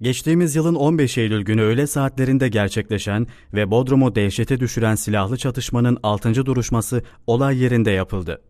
Geçtiğimiz yılın 15 Eylül günü öğle saatlerinde gerçekleşen ve Bodrum'u dehşete düşüren silahlı çatışmanın 6. duruşması olay yerinde yapıldı.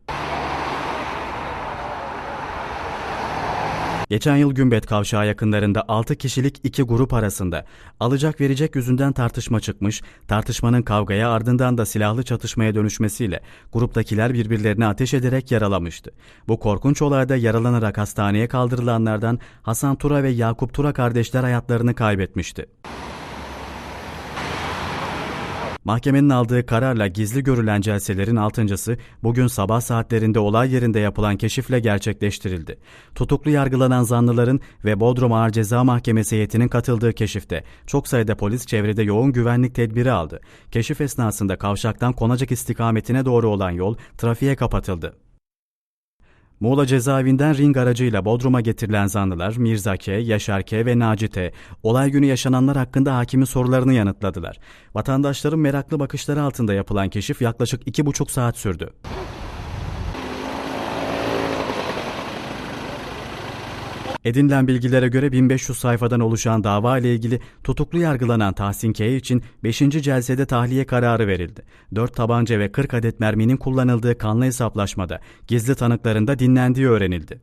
Geçen yıl Gümbet Kavşağı yakınlarında 6 kişilik iki grup arasında alacak verecek yüzünden tartışma çıkmış, tartışmanın kavgaya ardından da silahlı çatışmaya dönüşmesiyle gruptakiler birbirlerine ateş ederek yaralamıştı. Bu korkunç olayda yaralanarak hastaneye kaldırılanlardan Hasan Tura ve Yakup Tura kardeşler hayatlarını kaybetmişti. Mahkemenin aldığı kararla gizli görülen celselerin altıncısı bugün sabah saatlerinde olay yerinde yapılan keşifle gerçekleştirildi. Tutuklu yargılanan zanlıların ve Bodrum Ağır Ceza Mahkemesi heyetinin katıldığı keşifte çok sayıda polis çevrede yoğun güvenlik tedbiri aldı. Keşif esnasında kavşaktan Konacak istikametine doğru olan yol trafiğe kapatıldı. Muğla cezaevinden ring aracıyla Bodrum'a getirilen zanlılar Mirza K, Yaşar K ve Naci T, olay günü yaşananlar hakkında hakimin sorularını yanıtladılar. Vatandaşların meraklı bakışları altında yapılan keşif yaklaşık iki buçuk saat sürdü. Edinilen bilgilere göre 1500 sayfadan oluşan dava ile ilgili tutuklu yargılanan Tahsin K. için 5. celsede tahliye kararı verildi. 4 tabanca ve 40 adet merminin kullanıldığı kanlı hesaplaşmada gizli tanıklarında dinlendiği öğrenildi.